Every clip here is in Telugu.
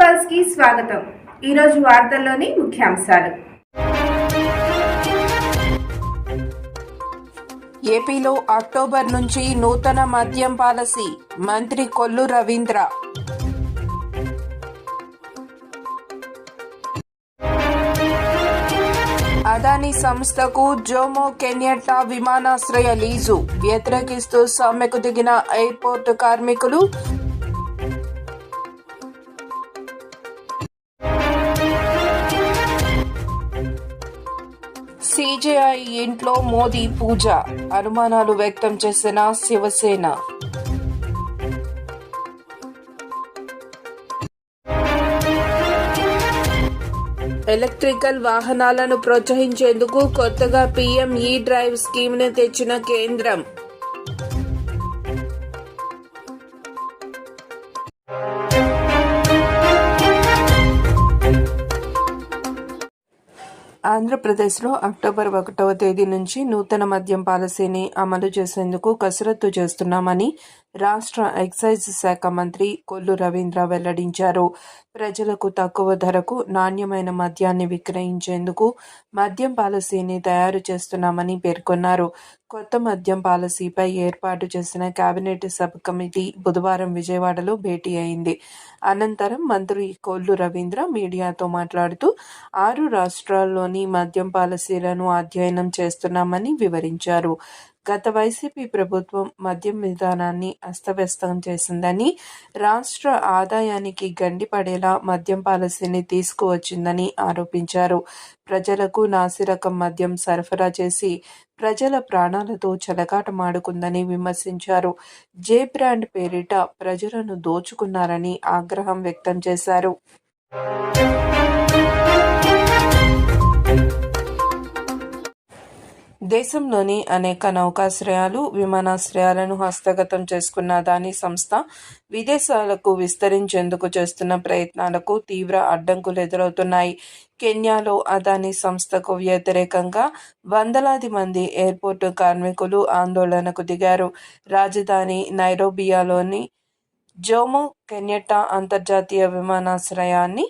పల్స్కి స్వాగతం. ఈరోజు వార్తల్లోని ముఖ్యాంశాలు. ఏపీలో అక్టోబర్ నుంచి నూతన మద్యం పాలసీ మంత్రి కొల్లు రవీంద్ర. అదానీ సంస్థకు జోమో కెన్యటా విమానాశ్రయ లీజు వ్యతిరేకిస్తూ సమ్మెకు దిగిన ఎయిర్పోర్టు కార్మికులు సిజేఐ ఇంట్లో మోదీ పూజ అనుమానాలు వ్యక్తం చేసిన శివసేన. ఎలక్ట్రికల్ వాహనాలను ప్రోత్సహించేందుకు కొత్తగా పీఎం ఈ డ్రైవ్ స్కీమ్ను తెచ్చిన కేంద్రం. ఆంధ్రప్రదేశ్లో అక్టోబర్ ఒకటవ తేదీ నుంచి నూతన మద్యం పాలసీని అమలు చేసేందుకు కసరత్తు చేస్తున్నామని రాష్ట్ర ఎక్సైజ్ శాఖ మంత్రి కొల్లు రవీంద్ర వెల్లడించారు. ప్రజలకు తక్కువ ధరకు నాణ్యమైన మద్యాన్ని విక్రయించేందుకు మద్యం పాలసీని తయారు చేస్తున్నామని పేర్కొన్నారు. కొత్త మద్యం పాలసీపై ఏర్పాటు చేసిన కేబినెట్ సబ్ కమిటీ బుధవారం విజయవాడలో భేటీ అయింది. అనంతరం మంత్రి కొల్లు రవీంద్ర మీడియాతో మాట్లాడుతూ ఆరు రాష్ట్రాల్లోని మద్యం పాలసీలను అధ్యయనం చేస్తున్నామని వివరించారు. గత వైసీపీ ప్రభుత్వం మద్యం విధానాన్ని అస్తవ్యస్తం చేసిందని రాష్ట్ర ఆదాయానికి గండిపడేలా మద్యం పాలసీని తీసుకువచ్చిందని ఆరోపించారు. ప్రజలకు నాసిరకం మద్యం సరఫరా చేసి ప్రజల ప్రాణాలతో చెలగాటమాడుకుందని విమర్శించారు. జే బ్రాండ్ పేరిట ప్రజలను దోచుకున్నారని ఆగ్రహం వ్యక్తం చేశారు. దేశంలోని అనేక నౌకాశ్రయాలు విమానాశ్రయాలను హస్తగతం చేసుకున్న దాని సంస్థ విదేశాలకు విస్తరించేందుకు చేస్తున్న ప్రయత్నాలకు తీవ్ర అడ్డంకులు ఎదురవుతున్నాయి. కెన్యాలో అదాని సంస్థకు వ్యతిరేకంగా వందలాది మంది ఎయిర్పోర్టు కార్మికులు ఆందోళనకు దిగారు. రాజధాని నైరోబియాలోని జోమో కెన్యటా అంతర్జాతీయ విమానాశ్రయాన్ని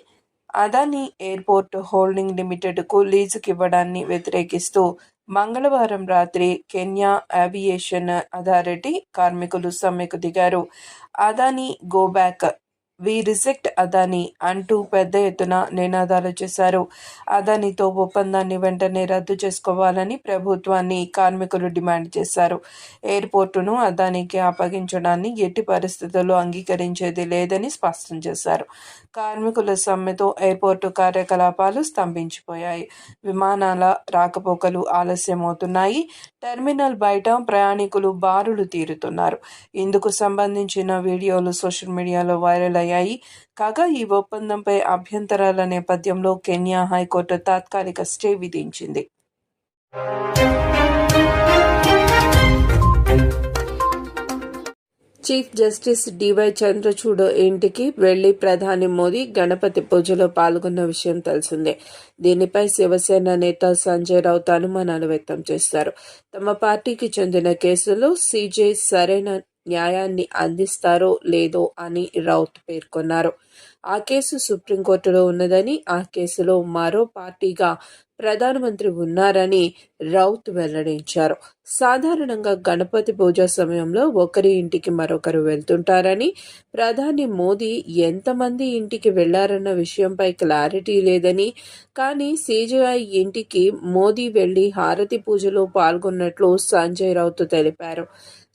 అదానీ ఎయిర్పోర్ట్ హోల్డింగ్ లిమిటెడ్కు లీజుకివ్వడాన్ని వ్యతిరేకిస్తూ మంగళవారం రాత్రి కెన్యా ఏవియేషన్ అథారిటీ కార్మికులు సమ్మెకు దిగారు. Adani go back we reject Adani అంటూ పెద్ద ఎత్తున నినాదాలు చేశారు. అదానీతో ఒప్పందాన్ని వెంటనే రద్దు చేసుకోవాలని ప్రభుత్వాన్ని కార్మికులు డిమాండ్ చేశారు. ఎయిర్పోర్టును అదానీకి అప్పగించడాన్ని ఎట్టి పరిస్థితుల్లో అంగీకరించేది లేదని స్పష్టం చేశారు. కార్మికుల సమ్మెతో ఎయిర్పోర్టు కార్యకలాపాలు స్తంభించిపోయాయి. విమానాల రాకపోకలు ఆలస్యమవుతున్నాయి. టెర్మినల్ బయట ప్రయాణికులు బారులు తీరుతున్నారు. ఇందుకు సంబంధించిన వీడియోలు సోషల్ మీడియాలో వైరల్ అయ్యాయి. కాగా ఈ ఒప్పందంపై అభ్యంతరాల నేపథ్యంలో కెన్యా హైకోర్టు తాత్కాలిక స్టే విధించింది. Chief justice D Y Chandrachud ఇంటికి వెళ్ళి ప్రధాని మోదీ గణపతి పూజలో పాల్గొన్న విషయం తెలిసిందే. దీనిపై శివసేన నేత సంజయ్ రౌత్ అనుమానాలు వ్యక్తం చేశారు తమ పార్టీకి చెందిన కేసులో సీజే సరైన న్యాయాన్ని అందిస్తారో లేదో అని రౌత్ పేర్కొన్నారు. ఆ కేసు సుప్రీంకోర్టులో ఉన్నదని ఆ కేసులో మరో పార్టీగా ప్రధానమంత్రి ఉన్నారని రౌత్ వెల్లడించారు. సాధారణంగా గణపతి పూజ సమయంలో ఒకరి ఇంటికి మరొకరు వెళ్తుంటారని ప్రధాని మోదీ ఎంతమంది ఇంటికి వెళ్ళారన్న విషయంపై క్లారిటీ లేదని కానీ సిజిఐ ఇంటికి మోదీ వెళ్ళి హారతి పూజలో పాల్గొన్నట్లు సంజయ్ రౌత్ తెలిపారు.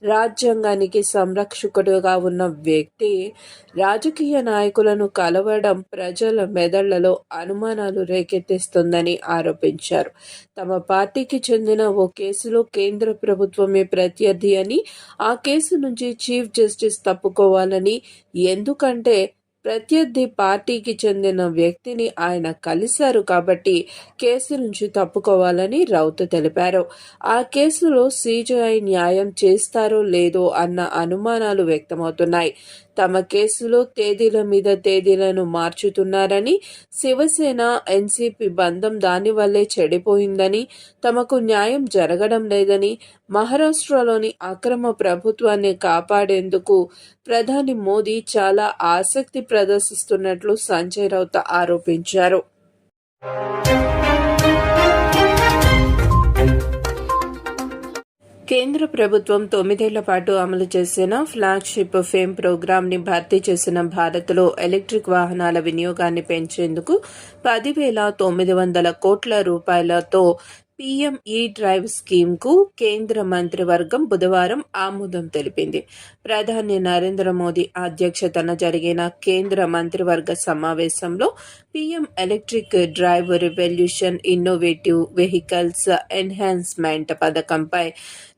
రాజ్యాంగానికి సంరక్షకుడుగా ఉన్న వ్యక్తి రాజకీయ నాయకులను కలవడం ప్రజల మెదళ్ళలో అనుమానాలు రేకెత్తిస్తుందని ఆరోపించారు. తమ పార్టీకి చెందిన ఓ కేసులో కేంద్ర ప్రభుత్వమే ప్రత్యర్థి అని ఆ కేసు నుంచి చీఫ్ జస్టిస్ తప్పుకోవాలని ఎందుకంటే ప్రత్యర్థి పార్టీకి చెందిన వ్యక్తిని ఆయన కలిశారు కాబట్టి కేసు నుంచి తప్పుకోవాలని రౌత్ తెలిపారు. ఆ కేసులో సిజిఐ న్యాయం చేస్తారో లేదో అన్న అనుమానాలు వ్యక్తమవుతున్నాయి. తమ కేసులో తేదీల మీద తేదీలను మార్చుతున్నారని శివసేన ఎన్సీపీ బంధం దానివల్లే చెడిపోయిందని తమకు న్యాయం జరగడం లేదని మహారాష్ట్రలోని అక్రమ ప్రభుత్వాన్ని కాపాడేందుకు ప్రధాని మోదీ చాలా ఆసక్తి ప్రదర్శిస్తున్నట్లు సంజయ్ రౌత ఆరోపించారు. కేంద్ర ప్రభుత్వం తొమ్మిదేళ్ళ పాటు అమలు చేసిన ఫ్లాగ్షిప్ ఫేమ్ ప్రోగ్రాంని భర్తీ చేసిన భారత్లో ఎలక్ట్రిక్ వాహనాల వినియోగాన్ని పెంచేందుకు పదివేల తొమ్మిది వందల కోట్ల రూపాయలతో పీఎం ఈ డ్రైవ్ స్కీమ్కు కేంద్ర మంత్రివర్గం బుధవారం ఆమోదం తెలిపింది. ప్రధాని నరేంద్ర మోదీ అధ్యక్షతన జరిగిన కేంద్ర మంత్రివర్గ సమావేశంలో PM electric drive revolution innovative vehicles enhancement పథకంపై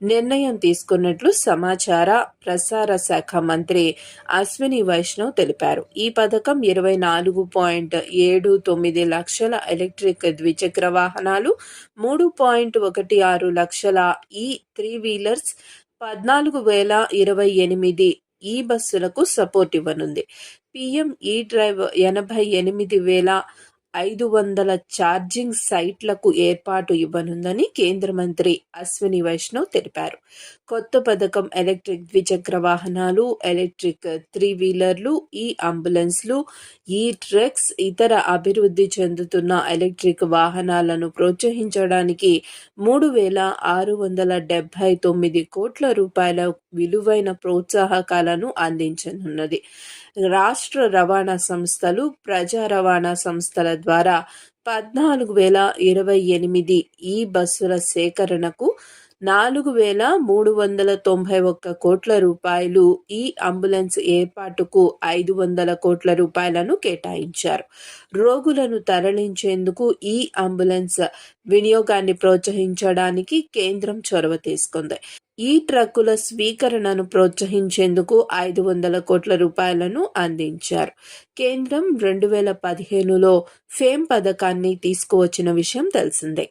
నిర్ణయం తీసుకున్నట్లు సమాచార ప్రసార శాఖ మంత్రి అశ్విని వైష్ణవ్ తెలిపారు. ఈ పథకం ఇరవై నాలుగు పాయింట్ ఏడు తొమ్మిది లక్షల ఎలక్ట్రిక్ ద్విచక్ర వాహనాలు మూడు పాయింట్ ఒకటి ఆరు లక్షల ఈ త్రీ వీలర్స్ పద్నాలుగు వేల ఇరవై ఎనిమిది ఈ బస్సులకు సపోర్ట్ ఇవ్వనుంది. పిఎం ఈ డ్రైవ్ ఎనభై ఎనిమిది వేల ఐదు వందల ఛార్జింగ్ సైట్లకు ఏర్పాటు ఇవ్వనుందని కేంద్ర మంత్రి అశ్విని వైష్ణవ్ తెలిపారు. కొత్త పథకం ఎలక్ట్రిక్ ద్విచక్ర వాహనాలు ఎలక్ట్రిక్ త్రీ వీలర్లు ఈ అంబులెన్స్లు ఈ ట్రక్స్ ఇతర అభివృద్ధి చెందుతున్న ఎలక్ట్రిక్ వాహనాలను ప్రోత్సహించడానికి మూడు వేల ఆరు వందల డెబ్బై తొమ్మిది కోట్ల రూపాయల విలువైన ప్రోత్సాహకాలను అందించనున్నది. రాష్ట్ర రవాణా సంస్థలు ప్రజా రవాణా సంస్థల ద్వారా పద్నాలుగు వేల ఇరవై ఎనిమిది ఈ బస్సుల సేకరణకు నాలుగు వేల మూడు వందల తొంభై ఒక్క కోట్ల రూపాయలు ఈ అంబులెన్స్ ఏర్పాటుకు ఐదు వందల కోట్ల రూపాయలను కేటాయించారు. రోగులను తరలించేందుకు ఈ అంబులెన్స్ వినియోగాన్ని ప్రోత్సహించడానికి కేంద్రం చొరవ తీసుకుంది. ఈ ట్రక్కుల స్వీకరణను ప్రోత్సహించేందుకు ఐదు వందల కోట్ల రూపాయలను అందించారు. కేంద్రం రెండు వేల పదిహేనులో ఫేమ్ పథకాన్ని తీసుకువచ్చిన విషయం తెలిసిందే.